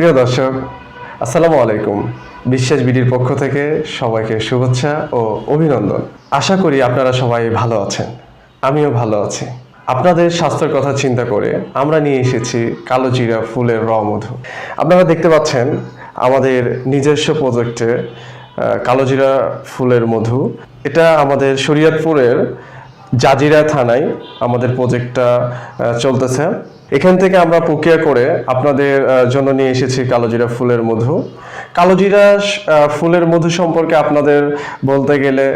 প্রিয় দর্শক, আসসালামু আলাইকুম। বিশ্বাস বিডির পক্ষ থেকে সবাইকে শুভেচ্ছা ও অভিনন্দন। আশা করি আপনারা সবাই ভালো আছেন। আমিও ভালো আছি। আপনাদের স্বাস্থ্যের কথা চিন্তা করে আমরা নিয়ে এসেছি কালো জিরা ফুলের র মধু। আপনারা দেখতে পাচ্ছেন আমাদের নিজস্ব প্রজেক্টে কালোজিরা ফুলের মধু। এটা আমাদের শরীয়তপুরের জাজিরা থানায় আমাদের প্রজেক্টটা চলতেছে। এখান থেকে আমরা প্রক্রিয়া করে আপনাদের জন্য নিয়ে এসেছি কালোজিরা ফুলের মধু। কালোজিরা ফুলের মধু সম্পর্কে আপনাদের বলতে গেলে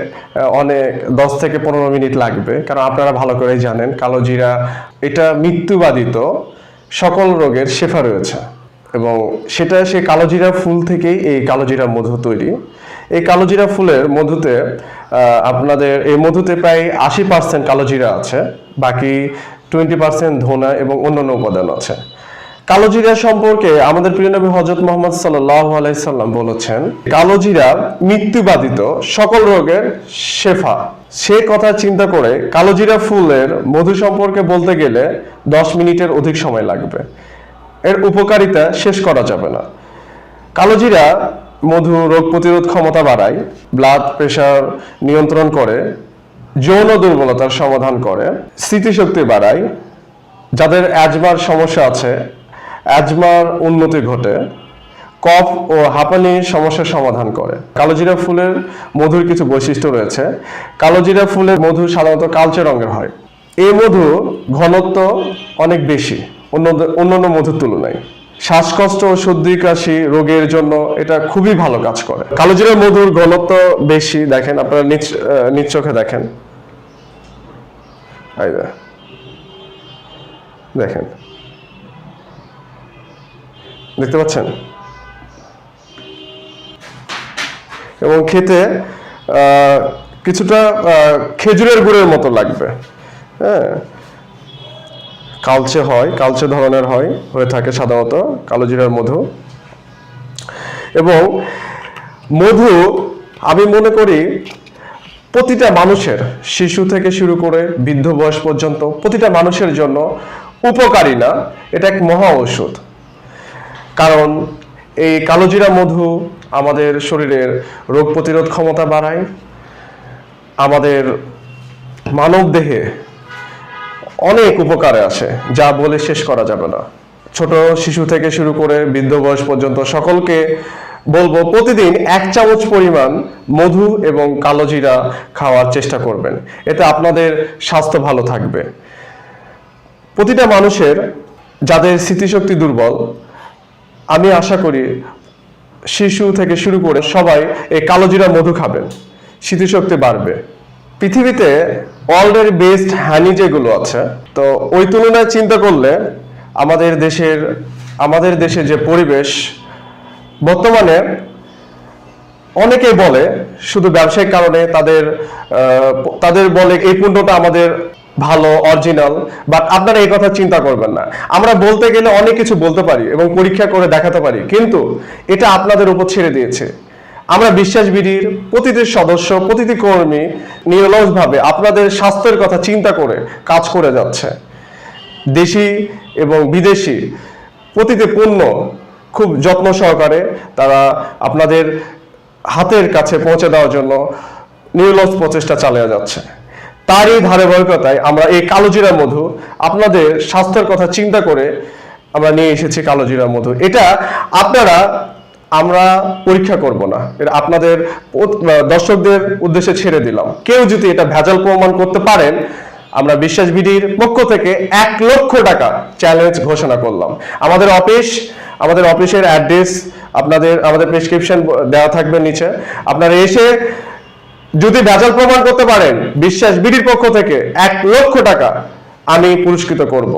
অনেক দশ থেকে পনেরো মিনিট লাগবে, কারণ আপনারা ভালো করেই জানেন কালোজিরা এটা মৃত্যুবাদিত সকল রোগের শেফা রয়েছে। এবং সেটা সেই কালোজিরা ফুল থেকেই এই কালোজিরা মধু তৈরি। এই কালোজিরা ফুলের মধুতে আপনাদের এই মধুতে প্রায় আশি পার্সেন্ট কালোজিরা আছে, বাকি টোয়েন্টি পার্সেন্ট ধনা এবং অন্যান্য উপাদান আছে। কালোজিরা সম্পর্কে আমাদের প্রিয় নবী হজরত মোহাম্মদ সাল্লাহ আলাইসাল্লাম বলেছেন কালোজিরা মৃত্যুবাদিত সকল রোগের শেফা। সে কথা চিন্তা করে কালোজিরা ফুলের মধু সম্পর্কে বলতে গেলে দশ মিনিটের অধিক সময় লাগবে। এর উপকারিতা শেষ করা যাবে না। কালোজিরা মধু রোগ প্রতিরোধ ক্ষমতা বাড়ায় ব্লাড প্রেশার নিয়ন্ত্রণ করে, যৌন দুর্বলতার সমাধান করে, স্মৃতিশক্তি বাড়ায়, যাদের অ্যাজমার সমস্যা আছে অ্যাজমার উন্নতি ঘটে কফ ও হাঁপানির সমস্যার সমাধান করে। কালোজিরা ফুলের মধুর কিছু বৈশিষ্ট্য রয়েছে। কালোজিরা ফুলের মধু সাধারণত কালচে রঙের হয়। এই মধু ঘনত্ব অনেক বেশি অন্য অন্যান্য মধুর তুলনায়। শ্বাসকষ্ট ও সর্দি কাশি রোগের জন্য এটা খুবই ভালো কাজ করে। কালোজিরা মধুর ঘনত্ব বেশি দেখেন আপনারা নিচ আহ, চোখে দেখেন। দেখেন। দেখতে পাচ্ছেন? এবং খেতে কিছুটা খেজুরের গুড়ের মতো লাগবে। হ্যাঁ। কালচে হয়, কালচে ধরনের হয়, হয়ে থাকে সাধারণত, কালো জিরার মধু। এবং মধু, আমি মনে করি প্রতিটা মানুষের, শিশু থেকে শুরু করে বৃদ্ধ বয়স পর্যন্ত, প্রতিটা মানুষের জন্য উপকারী না, এটা এক মহা ঔষধ। কারণ এই কালোজিরা মধু আমাদের শরীরের রোগ প্রতিরোধ ক্ষমতা বাড়ায়, আমাদের মানব দেহে অনেক উপকারে আসে, যা বলে শেষ করা যাবে না। ছোট শিশু থেকে শুরু করে বৃদ্ধ বয়স পর্যন্ত সকলকে বলব, প্রতিদিন এক চামচ পরিমাণ মধু এবং কালোজিরা খাওয়ার চেষ্টা করবেন। এতে আপনাদের স্বাস্থ্য ভালো থাকবে। প্রতিটা মানুষের যাদের স্মৃতিশক্তি দুর্বল, আমি আশা করি শিশু থেকে শুরু করে সবাই এই কালোজিরা মধু খাবেন। স্মৃতিশক্তি বাড়বে। পৃথিবীতে ওয়ার্ল্ডের বেস্ট হানি যেগুলো আছে, তো ওই তুলনায় চিন্তা করলে আমাদের দেশের আমাদের দেশের যে পরিবেশ, বর্তমানে অনেকেই বলে, শুধু ব্যবসায়িক কারণে তাদের তাদের বলে এই পণ্যটা আমাদের ভালো অরিজিনাল বাট আপনারা এই কথা চিন্তা করবেন না। আমরা বলতে গেলে অনেক কিছু বলতে পারি এবং পরীক্ষা করে দেখাতে পারি, কিন্তু এটা আপনাদের উপর ছেড়ে দিয়েছে। আমরা বিশ্বাস বিধির প্রতিটি সদস্য, প্রতিটি কর্মী নিরলসভাবে আপনাদের স্বাস্থ্যের কথা চিন্তা করে কাজ করে যাচ্ছে। দেশি এবং বিদেশি প্রতিটি পণ্য খুব যত্ন সহকারে তারা আপনাদের হাতের কাছে পৌঁছে দেওয়ার জন্য নির্লস প্রচেষ্টা চালিয়ে যাচ্ছে। তারই ধারাবাহিকতায় আমরা এই কালোজিরা মধু আপনাদের স্বাস্থ্যের কথা চিন্তা করে আমরা নিয়ে এসেছি কালোজিরা মধু। এটা আপনারা আমরা পরীক্ষা করব না। এটা আপনাদের দর্শকদের উদ্দেশ্যে ছেড়ে দিলাম। কেউ যদি এটা ভেজাল প্রমাণ করতে পারেন, আমরা বিশ্বাস বিডির পক্ষ থেকে এক লক্ষ টাকা চ্যালেঞ্জ ঘোষণা করলাম। আমাদের অফিস, আমাদের অফিসের অ্যাড্রেস আপনাদের, আমাদের প্রেসক্রিপশন দেওয়া থাকবে নিচে। আপনারা এসে যদি ভেজাল প্রমাণ করতে পারেন, বিশ্বাস বিডির পক্ষ থেকে এক লক্ষ টাকা আমি পুরস্কৃত করব।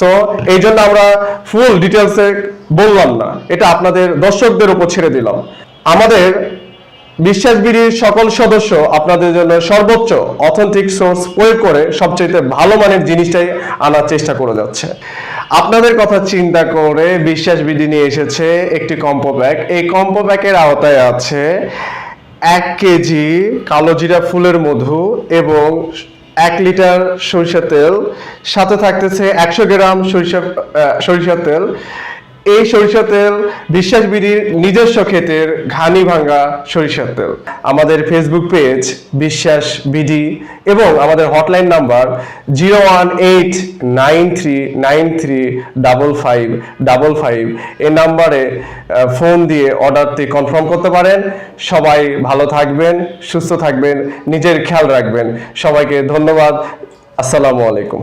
সো এই জন্য আমরা ফুল ডিটেলসে বললাম না। এটা আপনাদের দর্শকদের উপর ছেড়ে দিলাম। আমাদের বিশ্বাস বিধির সকল সদস্য আপনাদের জন্য সর্বোচ্চ অথেন্টিক সোর্স প্রয়োগ করে সবচেয়ে ভালো মানের জিনিসটাই আনার চেষ্টা করে যাচ্ছে। আপনাদের কথা চিন্তা করে বিশ্বাস বিধি নিয়ে এসেছে একটি কম্পো ব্যাগ। এই কম্পো ব্যাগের আওতায় আছে এক কেজি কালোজিরা ফুলের মধু এবং এক লিটার সরিষা তেল সাথে থাকতেছে একশো গ্রাম সরিষা সরিষার তেল। এই সরিষা তেল, বিশ্বাস বিডির নিজস্ব ক্ষেতের ঘানি ভাঙ্গা সরিষার তেল। আমাদের ফেসবুক পেজ বিশ্বাস বিডি, এবং আমাদের hotline number zero one eight nine three nine three double five double five এই নাম্বারে ফোন দিয়ে অর্ডারটি কনফার্ম করতে পারেন। সবাই ভালো থাকবেন, সুস্থ থাকবেন, নিজের খেয়াল রাখবেন। সবাইকে ধন্যবাদ। আসসালামু আলাইকুম।